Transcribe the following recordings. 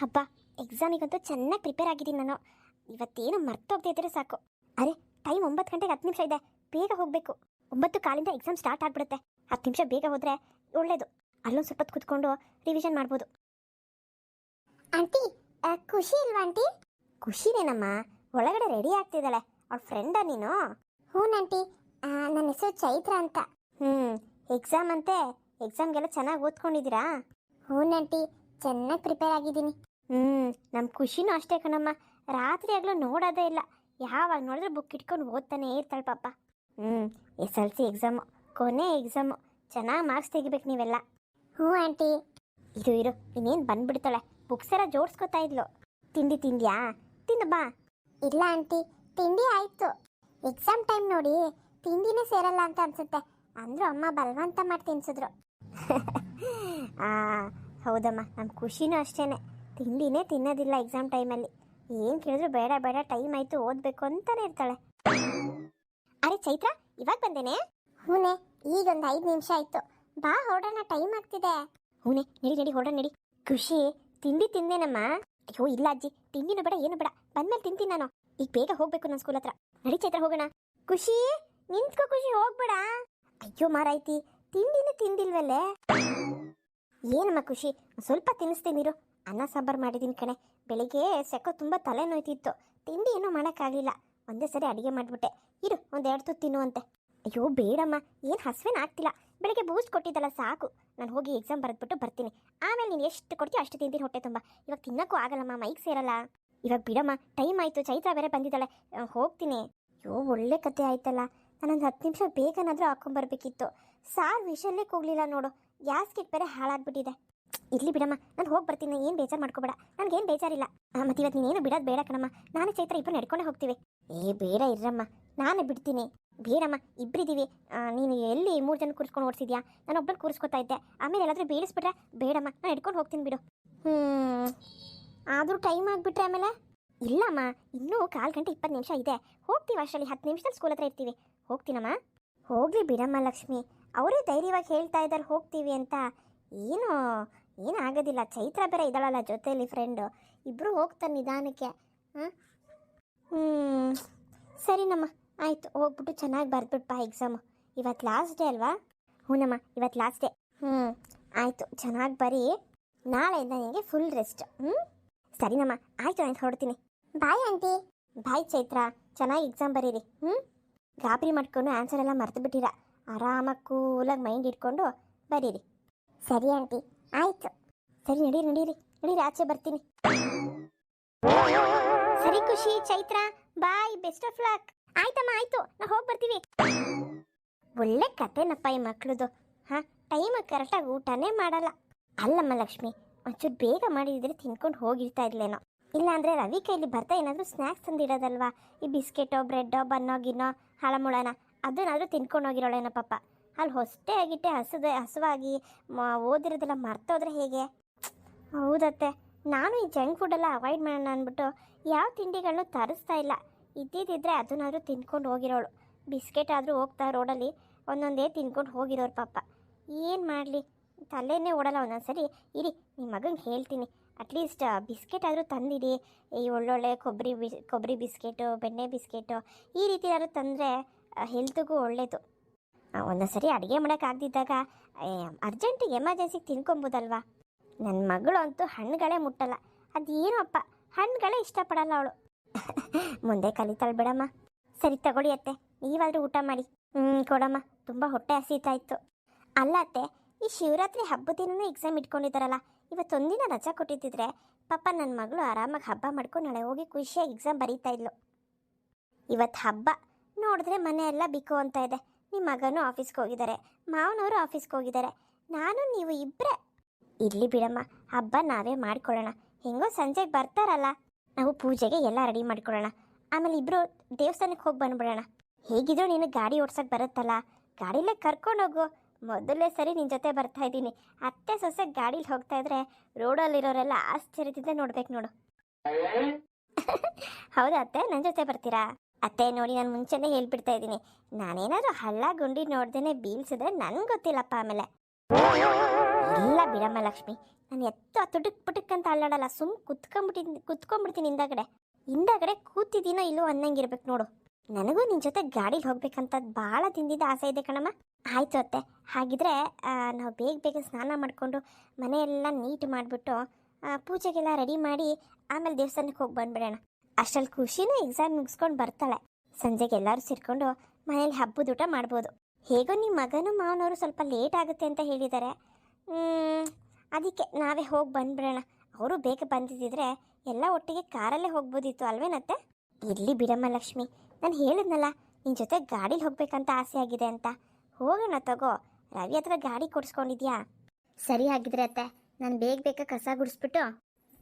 ಹಬ್ಬ ಎಕ್ಸಾಮಿಗಂತೂ ಚೆನ್ನಾಗಿ ಪ್ರಿಪೇರ್ ಆಗಿದ್ದೀನಿ ನಾನು. ಇವತ್ತೇನು ಮರ್ತೋಗ್ತಿದ್ರೆ ಸಾಕು. ಅರೆ ಟೈಮ್ ಒಂಬತ್ತು ಗಂಟೆಗೆ ಹತ್ತು ನಿಮಿಷ ಇದೆ. ಬೇಗ ಹೋಗಬೇಕು. ಒಂಬತ್ತು ಕಾಲಿಂದ ಎಕ್ಸಾಮ್ ಸ್ಟಾರ್ಟ್ ಆಗಿಬಿಡುತ್ತೆ. ಹತ್ತು ನಿಮಿಷ ಬೇಗ ಹೋದರೆ ಒಳ್ಳೇದು. ಅಲ್ಲೊಂದು ಸ್ವಲ್ಪ ಕೂತ್ಕೊಂಡು ಕುತ್ಕೊಂಡು ರಿವಿಷನ್ ಮಾಡ್ಬೋದು ಆಂಟಿ ಖುಷಿ ಇಲ್ವಾ ಆಂಟಿ ಖುಷಿನೇನಮ್ಮ? ಒಳಗಡೆ ರೆಡಿ ಆಗ್ತಿದ್ದಾಳೆ. ಅವ್ಳ ಫ್ರೆಂಡಾ ನೀನು? ಹ್ಞೂ ಆಂಟಿ ನನ್ನ ಹೆಸರು ಚೈತ್ರ ಅಂತ. ಹ್ಞೂ ಎಕ್ಸಾಮ್ ಅಂತೆ. ಎಕ್ಸಾಮ್ಗೆಲ್ಲ ಚೆನ್ನಾಗಿ ಓದ್ಕೊಂಡಿದ್ದೀರಾ? ಹ್ಞೂ ಆಂಟಿ ಚೆನ್ನಾಗಿ ಪ್ರಿಪೇರ್ ಆಗಿದ್ದೀನಿ. ಹ್ಞೂ ನಮ್ಮ ಖುಷಿನೂ ಅಷ್ಟೇ ಕಣಮ್ಮ. ರಾತ್ರಿ ಆಗಲೂ ನೋಡೋದೇ ಇಲ್ಲ. ಯಾವಾಗ ನೋಡಿದ್ರೆ ಬುಕ್ ಇಟ್ಕೊಂಡು ಓದ್ತಾನೆ ಇರ್ತಾಳೆ ಪಾಪ. ಹ್ಞೂ ಎಸ್ ಎಲ್ ಸಿ ಎಕ್ಸಾಮು ಕೊನೆ ಎಕ್ಸಾಮು ಚೆನ್ನಾಗಿ ಮಾರ್ಕ್ಸ್ ತೆಗಿಬೇಕು ನೀವೆಲ್ಲ. ಹ್ಞೂ, ಆಂಟಿ. ಇದು ಇರು, ಇನ್ನೇನು ಬಂದ್ಬಿಡ್ತಾಳೆ. ಬುಕ್ಸ್ ಎಲ್ಲ ಜೋಡಿಸ್ಕೊತಾ ಇದ್ಲು. ತಿಂಡಿ ತಿಂದ್ಯಾ? ತಿಂದು ಬಾ. ಇಲ್ಲ, ಆಂಟಿ. ತಿಂಡಿ ಆಯ್ತು. ಎಕ್ಸಾಮ್ ಟೈಮ್ ನೋಡಿ, ತಿಂಡಿನೇ ಸೇರಲ್ಲ ಅಂತ ಅನ್ಸುತ್ತೆ. ಅಂದ್ರು ಅಮ್ಮ ಬಲವಂತ ಮಾಡಿ ತಿನ್ಸಿದ್ರು ಹೌದಮ್ಮ. ನಮ್ಮ ಖುಷಿನೂ ಅಷ್ಟೇನೆ. ತಿಂಡಿನೇ ತಿನ್ನೋದಿಲ್ಲ ಎಕ್ಸಾಮ್ ಟೈಮಲ್ಲಿ ಏನು ಕೇಳಿದ್ರು ಬೇಡ ಬೇಡ ಟೈಮ್ ಆಯಿತು ಓದಬೇಕು ಅಂತಲೇ ಇರ್ತಾಳೆ. ಅರೆ ಚೈತ್ರ ಇವಾಗ ಬಂದೇನೆ? ಹೂನೆ ಈಗೊಂದು ಐದು ನಿಮಿಷ ಆಯಿತು. ಬಾ ಹೊರಡೋಣ ಟೈಮ್ ಆಗ್ತಿದೆ. ಹೂನೆ ನಡಿ ನಡಿ ಹೊರಡ ನಡಿ. ಖುಷಿ ತಿಂಡಿ ತಿಂದೇನಮ್ಮ? ಅಯ್ಯೋ ಇಲ್ಲ ಅಜ್ಜಿ ತಿಂಡಿನೂ ಬೇಡ ಏನು ಬೇಡ. ಬಂದ್ಮೇಲೆ ತಿಂತೀನಿ ನಾನು. ಈಗ ಬೇಗ ಹೋಗ್ಬೇಕು ನನ್ನ ಸ್ಕೂಲ್ ಹತ್ರ. ನಡಿ ಚೈತ್ರ ಹೋಗೋಣ. ಖುಷಿ ನಿಂತ್ಕೋ ಖುಷಿ ಹೋಗ್ಬೇಡ. ಅಯ್ಯೋ ಮಾರಾಯ್ತಿ ತಿಂಡಿನೂ ತಿಂದಿಲ್ವಲ್ಲೇ? ಏನಮ್ಮ ಖುಷಿ ಒಂದ್ ಸ್ವಲ್ಪ ತಿನ್ನಿಸ್ತೀನಿರು ಅನ್ನ ಸಾಂಬಾರು ಮಾಡಿದ್ದೀನಿ ಕಣೆ. ಬೆಳಿಗ್ಗೆ ಸೆಕೋ ತುಂಬ ತಲೆ ನೋಯ್ತಿತ್ತು ತಿಂಡಿ ಏನೂ ಮಾಡೋಕ್ಕಾಗಲಿಲ್ಲ. ಒಂದೇ ಸರಿ ಅಡುಗೆ ಮಾಡಿಬಿಟ್ಟೆ. ಇರು, ಒಂದೆರಡು ತುತ್ತು ತಿನ್ನುವಂತೆ. ಅಯ್ಯೋ, ಬೇಡಮ್ಮ. ಏನು ಹಸುವೇನು ಆಗ್ತಿಲ್ಲ. ಬೆಳಿಗ್ಗೆ ಬೂಸ್ಟ್ ಕೊಟ್ಟಿದ್ದಲ್ಲ ಸಾಕು. ನಾನು ಹೋಗಿ ಎಕ್ಸಾಮ್ ಬರೆದ್ಬಿಟ್ಟು ಬರ್ತೀನಿ. ಆಮೇಲೆ ನೀನು ಎಷ್ಟು ಕೊಡ್ತೀಯೋ ಅಷ್ಟು ತಿಂತೀನಿ ಹೊಟ್ಟೆ ತುಂಬ. ಇವಾಗ ತಿನ್ನೋಕ್ಕೂ ಆಗಲ್ಲಮ್ಮ ಮೈಕ್ ಸೇರಲ್ಲ. ಇವಾಗ ಬಿಡಮ್ಮ ಟೈಮ್ ಆಯಿತು. ಚೈತ್ರ ಬೇರೆ ಬಂದಿದ್ದಾಳೆ. ಹೋಗ್ತೀನಿ. ಅಯ್ಯೋ, ಒಳ್ಳೆ ಕತೆ ಆಯ್ತಲ್ಲ. ನಾನೊಂದು ಹತ್ತು ನಿಮಿಷ ಬೇಗನಾದರೂ ಹಾಕೊಂಬರ್ಬೇಕಿತ್ತು. ಸಾರು ವಿಷಯಲ್ಲೇ ಹೋಗಲಿಲ್ಲ ನೋಡು. ಗ್ಯಾಸ್ ಕಿಟ್ ಬೇರೆ ಹಾಳಾಗ್ಬಿಟ್ಟಿದೆ. ಇರ್ಲಿ ಬಿಡಮ್ಮ, ನಾನು ಹೋಗಿ ಬರ್ತೀನಿ, ಏನು ಬೇಜಾರು ಮಾಡ್ಕೋಬೇಡ ನನಗೇನು ಬೇಜಾರಿಲ್ಲ. ಮತ್ತೆ ಇವತ್ತು ನೀನೇನು ಬಿಡೋದು ಬೇಡ ಕಣಮ್ಮ, ನಾನು ಚೈತ್ರ ಇಬ್ಬರು ನಡ್ಕೊಂಡೇ ಹೋಗ್ತೀವಿ. ಏ, ಬೇಡ ಇರ್ರಮ್ಮ, ನಾನು ಬಿಡ್ತೀನಿ. ಬೇಡಮ್ಮ ಇಬ್ಬರಿದ್ದೀವಿ ನೀನು ಎಲ್ಲಿ ಮೂರು ಜನ ಕೂರಿಸ್ಕೊಂಡು ಓಡಿಸಿದ್ಯಾ? ನಾನು ಒಬ್ಬರು ಕೂರಿಸ್ಕೊತಾ ಇದ್ದೆ. ಆಮೇಲೆ ಎಲ್ಲಾದರೂ ಬೀಳಿಸ್ಬಿಟ್ರೆ ಬೇಡಮ್ಮ, ನಾನು ಹಿಡ್ಕೊಂಡು ಹೋಗ್ತೀನಿ ಬಿಡು. ಹ್ಞೂ ಆದರೂ ಟೈಮ್ ಆಗಿಬಿಟ್ರೆ ಆಮೇಲೆ? ಇಲ್ಲಮ್ಮ, ಇನ್ನೂ ಕಾಲು ಗಂಟೆ ಇಪ್ಪತ್ತು ನಿಮಿಷ ಇದೆ. ಹೋಗ್ತೀವಿ ಅಷ್ಟರಲ್ಲಿ, ಹತ್ತು ನಿಮಿಷದಲ್ಲಿ ಸ್ಕೂಲ್ ಹತ್ರ ಇರ್ತೀವಿ. ಹೋಗ್ತೀನಮ್ಮ? ಹೋಗ್ಲಿ ಬಿಡಮ್ಮ ಲಕ್ಷ್ಮಿ, ಅವರೇ ಧೈರ್ಯವಾಗಿ ಹೇಳ್ತಾ ಇದ್ದಾರೆ ಹೋಗ್ತೀವಿ ಅಂತ. ಏನು ಏನು ಆಗೋದಿಲ್ಲ. ಚೈತ್ರ ಬೇರೆ ಇದ್ದಾಳಲ್ಲ ಜೊತೆಯಲ್ಲಿ ಫ್ರೆಂಡು ಇಬ್ಬರು ಹೋಗ್ತಾರೆ ನಿಧಾನಕ್ಕೆ. ಹಾಂ? ಹ್ಞೂ ಸರಿನಮ್ಮ ಆಯಿತು, ಹೋಗ್ಬಿಟ್ಟು ಚೆನ್ನಾಗಿ ಬರೆದ್ಬಿಟ್ಪ ಎಕ್ಸಾಮು ಇವತ್ತು ಲಾಸ್ಟ್ ಡೇ ಅಲ್ವಾ? ಹ್ಞೂನಮ್ಮ ಇವತ್ತು ಲಾಸ್ಟ್ ಡೇ ಹ್ಞೂ ಆಯಿತು, ಚೆನ್ನಾಗಿ ಬರೀ. ನಾಳೆಯಿಂದ ನಿನಗೆ ಫುಲ್ ರೆಸ್ಟ್ ಹ್ಞೂ ಸರಿನಮ್ಮ ಆಯಿತು ನಾನು ಹೊರಡ್ತೀನಿ. Bye aunty bye Chaitra. ಚೆನ್ನಾಗಿ ಎಕ್ಸಾಮ್ ಬರೀರಿ. ಹ್ಞೂ ಗಾಬರಿ ಮಾಡ್ಕೊಂಡು ಆನ್ಸರ್ ಎಲ್ಲ ಮರ್ತು ಬಿಟ್ಟಿರ ಆರಾಮಾಗಿ ಕೂಲಾಗಿ ಮೈಂಡ್ ಇಟ್ಕೊಂಡು ಬರೀರಿ. ಸರಿ ಆಂಟಿ ಆಯಿತು. ಸರಿ, ನಡೀರಿ ನಡೀರಿ. ನಡೀರಿ, ಆಚೆ ಬರ್ತೀನಿ. ಸರಿ ಖುಷಿ, Chaitra. Bye best of luck ಆಯ್ತಮ್ಮ, ಆಯ್ತು. ನಾ ಹೋಗಿ ಬರ್ತೀವಿ. ಒಳ್ಳೆ ಕತೆನಪ್ಪ ಈ ಮಕ್ಳದು. ಹಾ ಟೈಮ್ ಕರೆಕ್ಟಾಗಿ ಊಟನೇ ಮಾಡಲ್ಲ. ಅಲ್ಲಮ್ಮ ಲಕ್ಷ್ಮಿ, ಒಂಚೂರು ಬೇಗ ಮಾಡಿದ್ರೆ ತಿನ್ಕೊಂಡು ಹೋಗಿರ್ತಾ ಇರ್ಲೇನೋ. ಇಲ್ಲಾಂದ್ರೆ ರವಿ ಕೈಲಿ ಬರ್ತಾ ಏನಾದರೂ ಸ್ನ್ಯಾಕ್ಸ್ ತಂದಿಡೋದಲ್ವಾ? ಈ ಬಿಸ್ಕೆಟೋ ಬ್ರೆಡ್ಡೋ ಬನ್ನೋ ಗಿನ್ನೋ ಹಳಮುಳನ, ಅದನ್ನಾದರೂ ತಿನ್ಕೊಂಡು ಹೋಗಿರೋಳೇನೋ ಪಾಪ. ಅಲ್ಲಿ ಹೊಸಟೆ ಆಗಿಟ್ಟೆ ಹಸದ, ಹಸುವಾಗಿ ಓದಿರೋದೆಲ್ಲ ಮರ್ತೋದ್ರೆ ಹೇಗೆ? ಹೌದತ್ತೆ. ನಾನು ಈ ಜಂಕ್ ಫುಡ್ಡೆಲ್ಲ ಅವಾಯ್ಡ್ ಮಾಡೋಣ ಅಂದ್ಬಿಟ್ಟು ಯಾವ ತಿಂಡಿಗಳನ್ನು ತರಿಸ್ತಾ ಇಲ್ಲ. ಇದ್ದಿದ್ದಿದ್ರೆ ಅದನ್ನಾದರೂ ತಿನ್ಕೊಂಡು ಹೋಗಿರೋಳು. ಬಿಸ್ಕೆಟ್ ಆದರೂ ಹೋಗ್ತಾ ರೋಡಲ್ಲಿ ಒಂದೊಂದೇ ತಿನ್ಕೊಂಡು ಹೋಗಿರೋರು ಪಾಪ. ಏನು ಮಾಡಲಿ? ತಲೆನೇ ಓಡಲ್ಲ ಒಂದೊಂದು ಸರಿ ಇರಿ ನಿಮ್ಮ ಮಗಂಗೆ ಹೇಳ್ತೀನಿ. ಅಟ್ಲೀಸ್ಟ್ ಬಿಸ್ಕೆಟ್ ಆದರೂ ತಂದಿಡಿ. ಈ ಒಳ್ಳೊಳ್ಳೆ ಕೊಬ್ಬರಿ ಬಿ, ಕೊಬ್ಬರಿ ಬಿಸ್ಕೆಟು, ಬೆಣ್ಣೆ ಬಿಸ್ಕೆಟು ಈ ರೀತಿ ಆದರೂ ತಂದರೆ ಹೆಲ್ತ್ಗೂ ಒಳ್ಳೆಯದು ಒಂದೊಂದು ಸರಿ ಅಡುಗೆ ಮಾಡೋಕ್ಕಾಗ್ದಿದ್ದಾಗ ಅರ್ಜೆಂಟಿಗೆ ಎಮರ್ಜೆನ್ಸಿಗೆ ತಿನ್ಕೊಬೋದಲ್ವಾ? ನನ್ನ ಮಗಳು ಅಂತೂ ಹಣ್ಣುಗಳೇ ಮುಟ್ಟಲ್ಲ. ಅದೇನು ಅಪ್ಪ, ಹಣ್ಣುಗಳೇ ಇಷ್ಟಪಡಲ್ಲ ಅವಳು. ಮುಂದೆ ಕಲಿತಾಳೆ ಬಿಡಮ್ಮ. ಸರಿ, ತಗೊಳ್ಳಿ ಅತ್ತೆ. ನೀವಾದರೂ ಊಟ ಮಾಡಿ. ಹ್ಞೂ ಕೊಡಮ್ಮ. ತುಂಬ ಹೊಟ್ಟೆ ಹಸಿತಾ ಇತ್ತು ಅಲ್ಲ ಅತ್ತೆ, ಈ ಶಿವರಾತ್ರಿ ಹಬ್ಬದ ದಿನನೂ ಎಕ್ಸಾಮ್ ಇಟ್ಕೊಂಡಿದ್ದಾರಲ್ಲ. ಇವತ್ತೊಂದಿನ ರಜಾ ಕೊಟ್ಟಿದ್ದಿದ್ರೆ ಪಾಪ ನನ್ನ ಮಗಳು ಆರಾಮಾಗಿ ಹಬ್ಬ ಮಾಡ್ಕೊಂಡು ನಾಳೆ ಹೋಗಿ ಖುಷಿಯಾಗಿ ಎಕ್ಸಾಮ್ ಬರೀತಾ ಇದ್ಲು. ಇವತ್ತು ಹಬ್ಬ. ನೋಡಿದ್ರೆ ಮನೆ ಎಲ್ಲ ಅಂತ ಇದೆ. ನಿಮ್ಮ ಮಗನೂ ಆಫೀಸ್ಗೆ ಹೋಗಿದ್ದಾರೆ. ಮಾವನವರು ಆಫೀಸ್ಗೆ ಹೋಗಿದ್ದಾರೆ. ನಾನು, ನೀವು ಇಬ್ಬರೇ ಇರಲಿ ಬಿಡಮ್ಮ, ಹಬ್ಬ ನಾವೇ ಮಾಡ್ಕೊಳ್ಳೋಣ. ಹೆಂಗೋ ಸಂಜೆಗೆ ಬರ್ತಾರಲ್ಲ. ನಾವು ಪೂಜೆಗೆ ಎಲ್ಲ ರೆಡಿ ಮಾಡ್ಕೊಳ್ಳೋಣ. ಆಮೇಲೆ ಇಬ್ಬರು ದೇವಸ್ಥಾನಕ್ಕೆ ಹೋಗಿ ಬಂದ್ಬಿಡೋಣ. ಹೇಗಿದ್ರು ನೀನು ಗಾಡಿ ಓಡ್ಸೋಕ್ಕೆ ಬರುತ್ತಲ್ಲ. ಗಾಡಿಲೇ ಕರ್ಕೊಂಡೋಗು ಮೊದಲೇ ಸರಿ ನಿನ್ನ ಜೊತೆ ಬರ್ತಾ ಇದ್ದೀನಿ. ಅತ್ತೆ, ಸೊಸೆ ಗಾಡೀಲಿ ಹೋಗ್ತಾ ಇದ್ರೆ ರೋಡಲ್ಲಿರೋರೆಲ್ಲ ಆಶ್ಚರ್ಯದಿಂದ ನೋಡ್ಬೇಕು ನೋಡು. ಹೌದಾ ಅತ್ತೆ? ನನ್ನ ಜೊತೆ ಬರ್ತೀರಾ? ಅತ್ತೆ ನೋಡಿ ನಾನು ಮುಂಚೆನೇ ಹೇಳ್ಬಿಡ್ತಾ ಇದ್ದೀನಿ. ನಾನೇನಾದ್ರೂ ಹಳ್ಳ ಗುಂಡಿ ನೋಡ್ದೇನೆ ಬೀಳ್ಸಿದ್ರೆ ನನ್ಗೆ ಗೊತ್ತಿಲ್ಲಪ್ಪ ಆಮೇಲೆ. ಇಲ್ಲ ಬಿಡಮ್ಮ ಲಕ್ಷ್ಮಿ, ನಾನು ಎತ್ತ ತುಟುಕ್ ಪುಟುಕ್ ಅಂತ ಅಲ್ಲಾಡಲ್ಲ, ಸುಮ್ ಕುತ್ಕೊಂಡ್ಬಿಟ್ಟಿನಿ ಕುತ್ಕೊಂಡ್ಬಿಡ್ತೀನಿ ಹಿಂದಗಡೆ. ಹಿಂದಗಡೆ ಕೂತಿದ್ದೀನೋ ಇಲ್ಲೋ ಅನ್ನಂಗಿರ್ಬೇಕು ನೋಡು. ನನಗೂ ನಿನ್ನ ಜೊತೆ ಗಾಡೀಲಿ ಹೋಗ್ಬೇಕಂತ ಭಾಳ ತಿಂದಿದ್ದ ಆಸೆ ಇದೆ ಕಣಮ್ಮ. ಆಯ್ತು ಅತ್ತೆ, ಹಾಗಿದ್ರೆ ನಾವು ಬೇಗ ಬೇಗ ಸ್ನಾನ ಮಾಡಿಕೊಂಡು ಮನೆಯೆಲ್ಲ ನೀಟ್ ಮಾಡಿಬಿಟ್ಟು ಪೂಜೆಗೆಲ್ಲ ರೆಡಿ ಮಾಡಿ ಆಮೇಲೆ ದೇವಸ್ಥಾನಕ್ಕೆ ಹೋಗಿ ಬಂದ್ಬಿಡೋಣ. ಅಷ್ಟರಲ್ಲಿ ಖುಷಿನೇ ಎಕ್ಸಾಮ್ ಮುಗಿಸ್ಕೊಂಡು ಬರ್ತಾಳೆ. ಸಂಜೆಗೆ ಎಲ್ಲರೂ ಸೇರ್ಕೊಂಡು ಮನೇಲಿ ಹಬ್ಬದ ಊಟ ಮಾಡ್ಬೋದು. ಹೇಗೋ ನಿಮ್ಮ ಮಗನು ಮಾವನವರು ಸ್ವಲ್ಪ ಲೇಟ್ ಆಗುತ್ತೆ ಅಂತ ಹೇಳಿದ್ದಾರೆ ಅದಕ್ಕೆ ನಾವೇ ಹೋಗಿ ಬಂದ್ಬಿಡೋಣ. ಅವರು ಬೇಗ ಬಂದಿದ್ದಿದ್ರೆ ಎಲ್ಲ ಒಟ್ಟಿಗೆ ಕಾರಲ್ಲೇ ಹೋಗ್ಬೋದಿತ್ತು ಅಲ್ವೇನತ್ತೆ? ಇರ್ಲಿ ಬಿಡಮ್ಮ ಲಕ್ಷ್ಮಿ, ನಾನು ಹೇಳಿದ್ನಲ್ಲ ನಿನ್ನ ಜೊತೆ ಗಾಡೀಲಿ ಹೋಗ್ಬೇಕಂತ ಆಸೆ ಆಗಿದೆ ಅಂತ. ಹೋಗೋಣ ತಗೋ, ರವಿ ಹತ್ರ ಗಾಡಿ ಕೊಡಿಸ್ಕೊಂಡಿದ್ಯಾ? ಸರಿ ಆಗಿದ್ರೆ ಅತ್ತೆ, ನಾನು ಬೇಗ ಬೇಗ ಕಸ ಗುಡಿಸ್ಬಿಟ್ಟು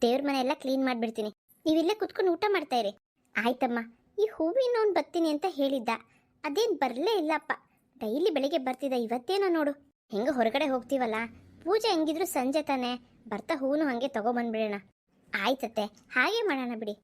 ದೇವ್ರ ಮನೆ ಎಲ್ಲ ಕ್ಲೀನ್ ಮಾಡಿಬಿಡ್ತೀನಿ. ನೀವಿಲ್ಲೇ ಕುತ್ಕೊಂಡು ಊಟ ಮಾಡ್ತಾ ಇರಿ. ಆಯ್ತಮ್ಮ, ಈ ಹೂವಿನವ್ನು ಬರ್ತೀನಿ ಅಂತ ಹೇಳಿದ್ದ. ಅದೇನು ಬರಲೇ ಇಲ್ಲಪ್ಪ. ಡೈಲಿ ಬೆಳಿಗ್ಗೆ ಬರ್ತಿದ್ದ ಇವತ್ತೇನೋ ನೋಡು. ಹೆಂಗೆ ಹೊರಗಡೆ ಹೋಗ್ತೀವಲ್ಲ. ಪೂಜೆ ಹೆಂಗಿದ್ರು ಸಂಜೆ ತಾನೆ. ಬರ್ತಾ ಹೂನು ಹಂಗೆ ತಗೊಬಂದ್ಬಿಡೋಣ ಆಯ್ತತ್ತೆ, ಹಾಗೆ ಮಾಡೋಣ ಬಿಡಿ.